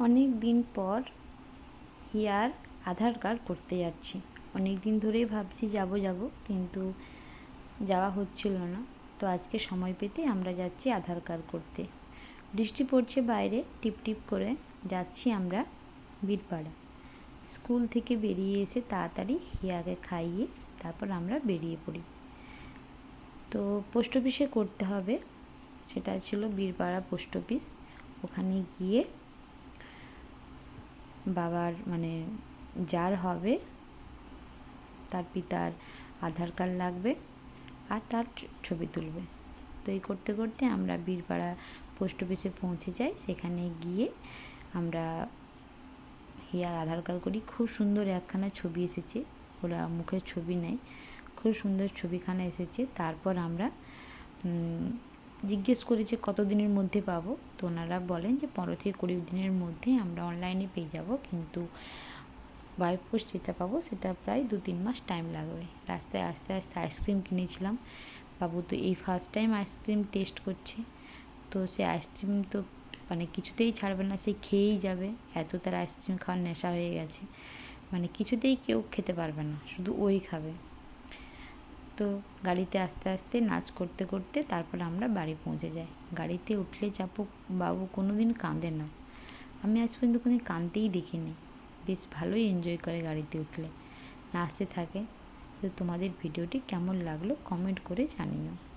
অনেক দিন পর হিয়ার আধার কার্ড করতে যাচ্ছি। অনেক দিন ধরেই ভাবছি যাব যাব, কিন্তু যাওয়া হচ্ছিল না। তো আজকে সময় পেতে আমরা যাচ্ছি আধার কার্ড করতে। বৃষ্টি পড়ছে বাইরে, টিপ টিপ করে যাচ্ছি আমরা বীরপাড়া। স্কুল থেকে বেরিয়ে এসে তাড়াতাড়ি হিয়াকে খাইয়ে তারপর আমরা বেরিয়ে পড়ি। তো পোস্ট অফিসে করতে হবে, সেটা ছিল বীরপাড়া পোস্ট অফিস। ওখানে গিয়ে বাবার মানে যার হবে, তার পিতার আধার কার্ড লাগবে আর তার ছবি তুলবে। তো এই করতে করতে আমরা বীরপাড়া পোস্ট অফিসে পৌঁছে যাই। সেখানে গিয়ে আমরা হিয়ার আধার কার্ড করি। খুব সুন্দর একখানা ছবি এসেছে। ওরা মুখের ছবি নেয় খুব সুন্দর ছবিখানা এসেছে। তারপর আমরা জিজ্ঞেস করি যে কত দিনের মধ্যে পাবো? তো ওনারা বলেন যে পনেরো থেকে কুড়ি দিনের মধ্যে আমরা অনলাইনে পেয়ে যাব। কিন্তু বাই পোস্ট যেটা পাবো সেটা প্রায় দু তিন মাস টাইম লাগবে। রাস্তায় আস্তে আস্তে আইসক্রিম কিনেছিলাম। বাবু তো এই ফার্স্ট টাইম আইসক্রিম টেস্ট করছে। তো সে আইসক্রিম তো মানে কিছুতেই ছাড়বে না, সে খেয়েই যাবে। এত তার আইসক্রিম খাওয়ার নেশা হয়ে গেছে। মানে কিছুতেই কেউ খেতে পারবে না, শুধু ওই খাবে। তো গাড়িতে আস্তে আস্তে নাচ করতে করতে তারপর আমরা বাড়ি পৌঁছে যাই। গাড়িতে উঠলে চাপু বাবু কোনো দিন কাঁদে না। আমি আজ পর্যন্ত কোনো কাঁদতেই দেখিনি। বেশ ভালোই এনজয় করে গাড়িতে উঠলে। নাচতে থাকে। তো তোমাদের ভিডিওটি কেমন লাগল কমেন্ট করে জানিও।